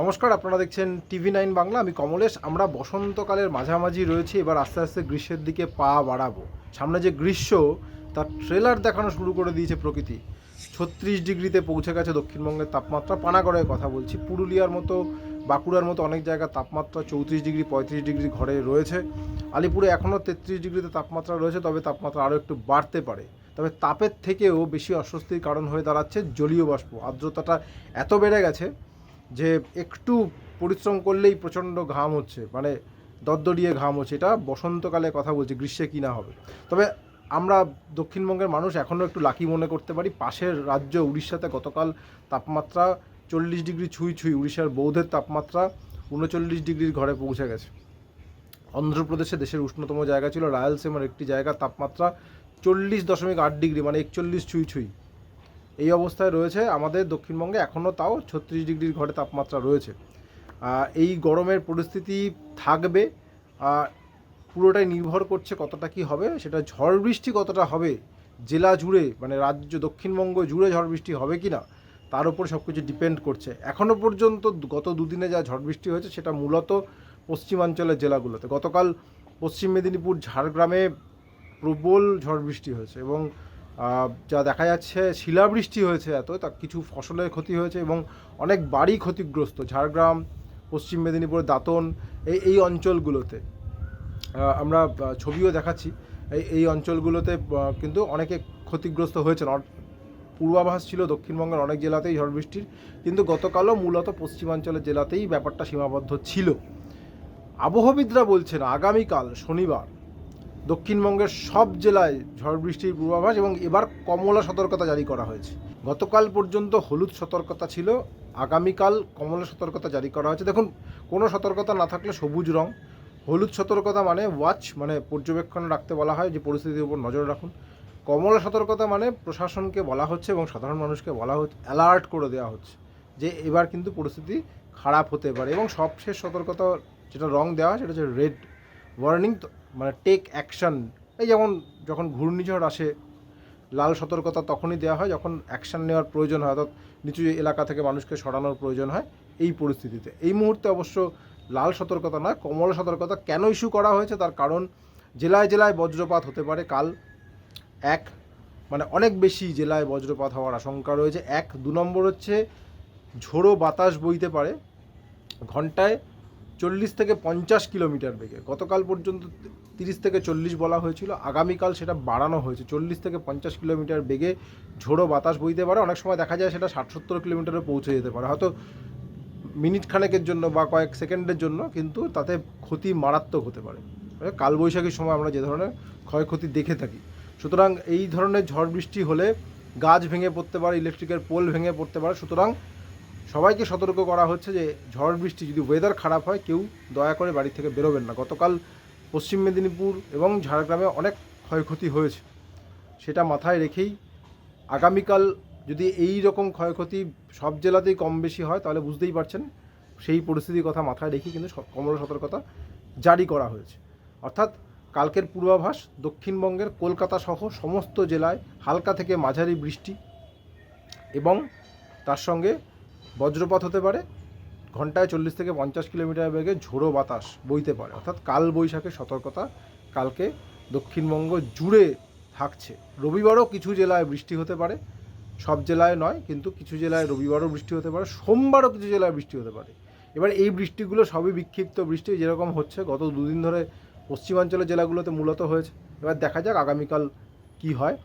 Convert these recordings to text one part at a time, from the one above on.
নমস্কার, আপনারা দেখছেন টিভি নাইন বাংলা। আমি কমলেশ, আমরা বসন্তকালের মাঝামাঝি রয়েছি, এবার আস্তে আস্তে গ্রীষ্মের দিকে পা বাড়াবো। সামনে যে গ্রীষ্ম, তার ট্রেলার দেখানো শুরু করে দিয়েছে প্রকৃতি। ছত্রিশ ডিগ্রিতে পৌঁছে গেছে দক্ষিণবঙ্গের তাপমাত্রা পানাগড়ের কথা বলছি। পুরুলিয়ার মতো, বাঁকুড়ার মতো অনেক জায়গায় তাপমাত্রা চৌত্রিশ ডিগ্রি, পঁয়ত্রিশ ডিগ্রি ঘরে রয়েছে। আলিপুরে এখনও তেত্রিশ ডিগ্রিতে তাপমাত্রা রয়েছে, তবে তাপমাত্রা আরও একটু বাড়তে পারে। তবে তাপের থেকেও বেশি অস্বস্তির কারণ হয়ে দাঁড়াচ্ছে জলীয় বাষ্প। আর্দ্রতাটা এত বেড়ে গেছে যে একটু পরিশ্রম করলেই প্রচণ্ড ঘাম হচ্ছে মানে দদ্দরিয়ে ঘাম হচ্ছে, এটা বসন্তকালে কথা বলছি, গ্রীষ্মে কি না হবে। তবে আমরা দক্ষিণবঙ্গের মানুষ এখনও একটু লাকি মনে করতে পারি, পাশের রাজ্য উড়িষ্যাতে গতকাল তাপমাত্রা চল্লিশ ডিগ্রি ছুঁই ছুঁই, উড়িষ্যার বৌদ্ধের তাপমাত্রা উনচল্লিশ ডিগ্রির ঘরে পৌঁছে গেছে। অন্ধ্রপ্রদেশে দেশের উষ্ণতম জায়গা ছিল, রায়ালসীমার একটি জায়গার তাপমাত্রা চল্লিশ দশমিক আট ডিগ্রি মানে একচল্লিশ ছুঁই ছুঁই। এই অবস্থায় রয়েছে। আমাদের দক্ষিণবঙ্গে এখনও তাও ছত্রিশ ডিগ্রির ঘরে তাপমাত্রা রয়েছে। এই গরমের পরিস্থিতি থাকবে। পুরোটাই নির্ভর করছে কতটা কি হবে। সেটা ঝড় বৃষ্টি কতটা হবে, জেলা জুড়ে মানে রাজ্য, দক্ষিণবঙ্গ জুড়ে ঝড় বৃষ্টি হবে কি না তার উপর সব কিছু ডিপেন্ড করছে। এখনও পর্যন্ত গত দুদিনে যা ঝড় বৃষ্টি হয়েছে, সেটা মূলত পশ্চিমাঞ্চলের জেলাগুলোতে। গতকাল পশ্চিম মেদিনীপুর, ঝাড়গ্রামে প্রবল ঝড় বৃষ্টি হয়েছে এবং যা দেখা যাচ্ছে শিলাবৃষ্টি হয়েছে এত, তা কিছু ফসলের ক্ষতি হয়েছে এবং অনেক বাড়ি ক্ষতিগ্রস্ত, ঝাড়গ্রাম, পশ্চিম মেদিনীপুর, দাঁতন, এই এই অঞ্চলগুলোতে। আমরা ছবিও দেখাচ্ছি, এই এই অঞ্চলগুলোতে কিন্তু অনেকে ক্ষতিগ্রস্ত হয়েছেন। পূর্বাভাস ছিল দক্ষিণবঙ্গের অনেক জেলাতেই ঝড় বৃষ্টির কিন্তু গতকালও মূলত পশ্চিমাঞ্চলের জেলাতেই ব্যাপারটা সীমাবদ্ধ ছিল। আবহবিদরা বলছেন, আগামীকাল শনিবার দক্ষিণবঙ্গের সব জেলায় ঝড় বৃষ্টির পূর্বাভাস এবং এবার কমলা সতর্কতা জারি করা হয়েছে। গতকাল পর্যন্ত হলুদ সতর্কতা ছিল, আগামীকাল কমলা সতর্কতা জারি করা হয়েছে। দেখুন, কোনো সতর্কতা না থাকলে সবুজ রং। হলুদ সতর্কতা মানে ওয়াচ মানে পর্যবেক্ষণ রাখতে বলা হয় যে পরিস্থিতির উপর নজর রাখুন। কমলা সতর্কতা মানে প্রশাসনকে বলা হচ্ছে এবং সাধারণ মানুষকে বলা হচ্ছে অ্যালার্ট করে দেওয়া হচ্ছে যে এবার কিন্তু পরিস্থিতি খারাপ হতে পারে। এবং সবশেষ সতর্কতা যেটা রং দেওয়া হয় সেটা হচ্ছে রেড ওয়ার্নিং মানে টেক অ্যাকশন এই যেমন যখন ঘূর্ণিঝড় আসে, লাল সতর্কতা তখনই দেওয়া হয় যখন অ্যাকশন নেওয়ার প্রয়োজন হয়, অর্থাৎ নিচু এলাকা থেকে মানুষকে সরানোর প্রয়োজন হয়, এই পরিস্থিতিতে। এই মুহূর্তে অবশ্য লাল সতর্কতা নয়, কমল সতর্কতা কেন ইস্যু করা হয়েছে তার কারণ জেলায় জেলায় বজ্রপাত হতে পারে। কাল এক মানে অনেক বেশি জেলায় বজ্রপাত হওয়ার আশঙ্কা রয়েছে। এক, দু নম্বর হচ্ছে ঝোড়ো বাতাস বইতে পারে। ঘন্টায় চল্লিশ থেকে পঞ্চাশ কিলোমিটার বেগে। গতকাল পর্যন্ত তিরিশ থেকে চল্লিশ বলা হয়েছিল, আগামীকাল সেটা বাড়ানো হয়েছে। চল্লিশ থেকে পঞ্চাশ কিলোমিটার বেগে ঝোড়ো বাতাস বইতে পারে, অনেক সময় দেখা যায় সেটা ষাট সত্তর কিলোমিটারে পৌঁছে যেতে পারে। হয়তো মিনিট খানেকের জন্য বা কয়েক সেকেন্ডের জন্য, কিন্তু তাতে ক্ষতি মারাত্মক হতে পারে। কালবৈশাখীর সময় আমরা যে ধরনের ক্ষয়ক্ষতি দেখে থাকি। সুতরাং এই ধরনের ঝড় বৃষ্টি হলে গাছ ভেঙে পড়তে পারে, ইলেকট্রিকের পোল ভেঙে পড়তে পারে। সুতরাং সবাইকে সতর্ক করা হচ্ছে যে ঝড় বৃষ্টি যদি ওয়েদার খারাপ হয়, কেউ দয়া করে বাড়ি থেকে বেরোবেন না। গতকাল পশ্চিম মেদিনীপুর এবং ঝাড়গ্রামে অনেক ক্ষয়ক্ষতি হয়েছে। সেটা মাথায় রেখেই আগামীকাল যদি এই রকম ক্ষয়ক্ষতি সব জেলাতেই কম বেশি হয়, তাহলে বুঝতেই পারছেন, সেই পরিস্থিতির কথা মাথায় রেখেই কিন্তু কমলা সতর্কতা জারি করা হয়েছে। অর্থাৎ কালকের পূর্বাভাস, দক্ষিণবঙ্গের কলকাতা সহ সমস্ত জেলায় হালকা থেকে মাঝারি বৃষ্টি এবং তার সঙ্গে বজ্রপাত হতে পারে। ঘন্টায় চল্লিশ থেকে পঞ্চাশ কিলোমিটার বেগে ঝোড়ো বাতাস বইতে পারে। অর্থাৎ কাল বৈশাখের সতর্কতা কালকে দক্ষিণবঙ্গ জুড়ে থাকছে। রবিবারও কিছু জেলায় বৃষ্টি হতে পারে। সব জেলায় নয়, কিন্তু কিছু জেলায় রবিবারও বৃষ্টি হতে পারে। সোমবারও কিছু জেলায় বৃষ্টি হতে পারে। এবার এই বৃষ্টিগুলো সবই বিক্ষিপ্ত বৃষ্টি, যেরকম হচ্ছে গত দুদিন ধরে পশ্চিমাঞ্চলের জেলাগুলোতে মূলত হয়েছে। এবার দেখা যাক আগামীকাল কি হয়।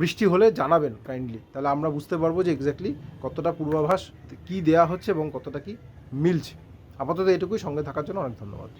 বৃষ্টি হলে জানাবেন কাইন্ডলি তাহলে আমরা বুঝতে পারব যে এক্স্যাক্টলি কতটা পূর্বাভাস কি দেয়া হচ্ছে এবং কতটা কি মিলছে। আপাতত এটুকুই সঙ্গে থাকার জন্য অনেক ধন্যবাদ।